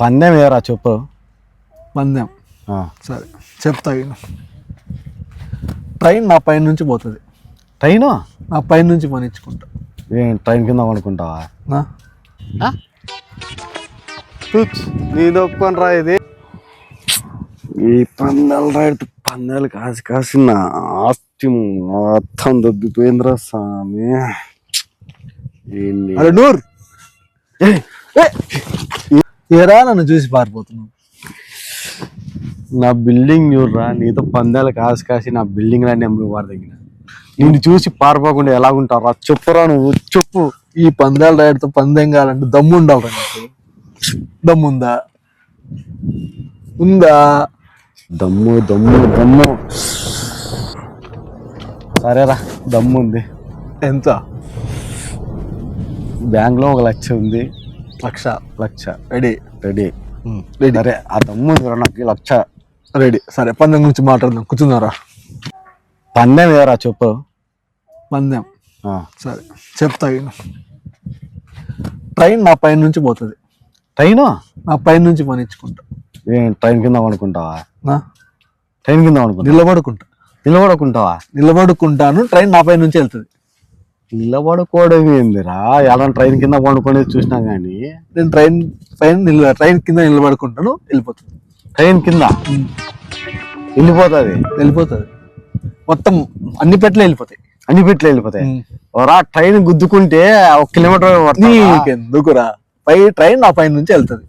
పందెం ఏరా చెప్పు. పందెం. సరే చెప్తా ట్రైన్ నా పైన నుంచి పోతుంది. ట్రైను? నా పైన నుంచి పనిచ్చుకుంటా ఏం ట్రైన్ కింద అనుకుంటావా? నేను ఒప్పుకొని రా ఇది. ఈ పందాలు రైతు పందాలు కాసి కాసి నా ఆస్తి మొత్తం దొబ్బిపోయిందిరా స్వామి. నూర్! ఏరా నన్ను చూసి పారిపోతున్నావు? నా బిల్డింగ్ చూడరా నీతో పందాలు కాసి కాసి నా బిల్డింగ్ రాని అమ్మి వారి దగ్గర. నిన్ను చూసి పారిపోకుండా ఎలాగుంటారా చెప్పురా నువ్వు చెప్పు. ఈ పందాల రైడ్తో పందెం కావాలంటే దమ్ము ఉండాలి నీకు. దమ్ముందా? ఉందా? దమ్ము దమ్ము దమ్ము. సరేరా దమ్ము ఉంది ఎంత? బ్యాంక్లో ఒక లక్ష ఉంది. లక్ష. లక్ష. రెడీ. రెడీ. రెడీ. సరే ఆ ఉందిరా నాకు లక్ష. రెడీ. సరే పందెం గురించి మాట్లాడదాం. కూర్చున్నారా పందెం ఏరా చెప్పు. పందెం. సరే చెప్తా ట్రైన్ నా పైన నుంచి పోతుంది. ట్రైను? నా పైన నుంచి పనిచ్చుకుంటా ఏం ట్రైన్ కింద అనుకుంటావా నా? ట్రైన్ కింద అనుకుంటా నిలబడుకుంటా. నిలబడుకుంటావా? నిలబడుకుంటాను ట్రైన్ నా పైన నుంచి వెళ్తుంది. నిలబడుకోవడం ఏందిరా? ఎలా ట్రైన్ కింద పండుకునేది చూసినా కానీ నేను ట్రైన్ పైన నిల ట్రైన్ కింద నిలబడుకుంటాను వెళ్ళిపోతుంది ట్రైన్ కింద? వెళ్ళిపోతుంది? వెళ్ళిపోతుంది. మొత్తం అన్ని పెట్లు వెళ్ళిపోతాయి. అన్ని పెట్లు వెళ్ళిపోతాయి? రా ట్రైన్ గుద్దుకుంటే ఒక కిలోమీటర్? నీకెందుకురా? పై ట్రైన్ నా పైన నుంచి వెళ్తుంది.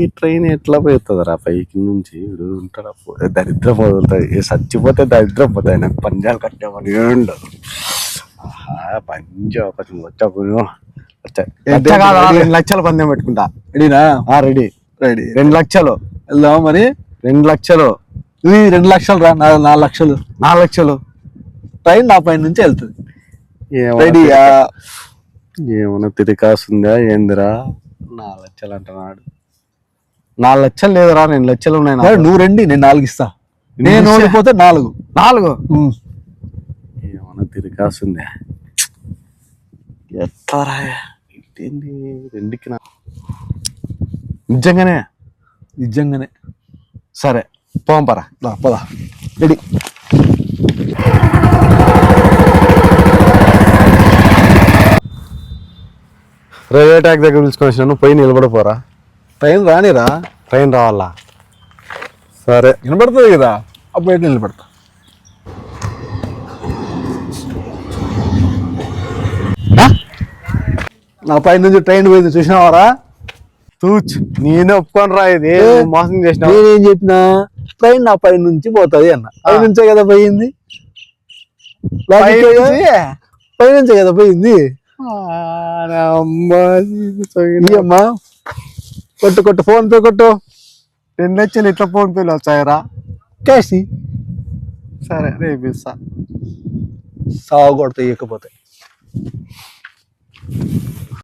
ఈ ట్రైన్ ఎట్లా పోతుందిరా పైకి నుంచి వీడు ఉంటాడా? దరిద్రం పోతుంది చచ్చిపోతే దరిద్రం పోతాయి నాకు పంజాలు కట్టేవాడు ఉండదు. ఒకటి వచ్చాను ఏంటి? రెండు? లక్షలు పందెం పెట్టుకుంటా. రెడీనా? ఆ రెడీ. రెడీ. రెండు లక్షలు. వెళ్దామా మరి? రెండు లక్షలు. ఇది రెండు లక్షలు రా నా- నాలుగు లక్షలు. నాలుగు లక్షలు. ట్రైన్ నా పైన నుంచి వెళ్తుంది. ఏమన్నా రెడీయా? ఏమన్నా తిరిగాస్తుందా ఏందిరా? నాలుగు లక్షలు అంటున్నాడు. నాలుగు లక్షలు లేదురా రెండు లక్షలు ఉన్నాయి నువ్వు రండి నేను నాలుగు ఇస్తా. నేను? ఓడిపోతే నాలుగు. నాలుగు. ఏమన్నా తిరిగాస్తుందా ఎట్లారా ఏంటి? రెండుకి నా నిజంగానే? నిజంగానే. సరే పోంపరా రా, పద. రెడీ. రైల్వే ట్రాక్ దగ్గర పిలుచుకొని వచ్చినాను పోయి నిలబడిపోరా. ట్రైన్ రానిరా? ట్రైన్ రావాలా? సరే. వినపడుతుంది కదా? అప్పుడు నిలబడతా? నా పైన నుంచి ట్రైన్ పోయింది చూసినావారా? తూచ్ నేనే ఒప్పుకొని రా ఇది మోసం చేసినావు. నేనేం చెప్పినా? ట్రైన్ నా పైన నుంచి పోతుంది అన్న. పై నుంచే కదా పోయింది? పై నుంచే? కదా పోయింది? అమ్మా కొట్టు కొట్టు ఫోన్ పే కొట్టు. రెండు లక్షలు ఇట్లా ఫోన్ పేలు వచ్చాయరా? క్యాష్ సరే రేపు ఇస్తా. సాగు కొడితే ఇవ్వకపోతే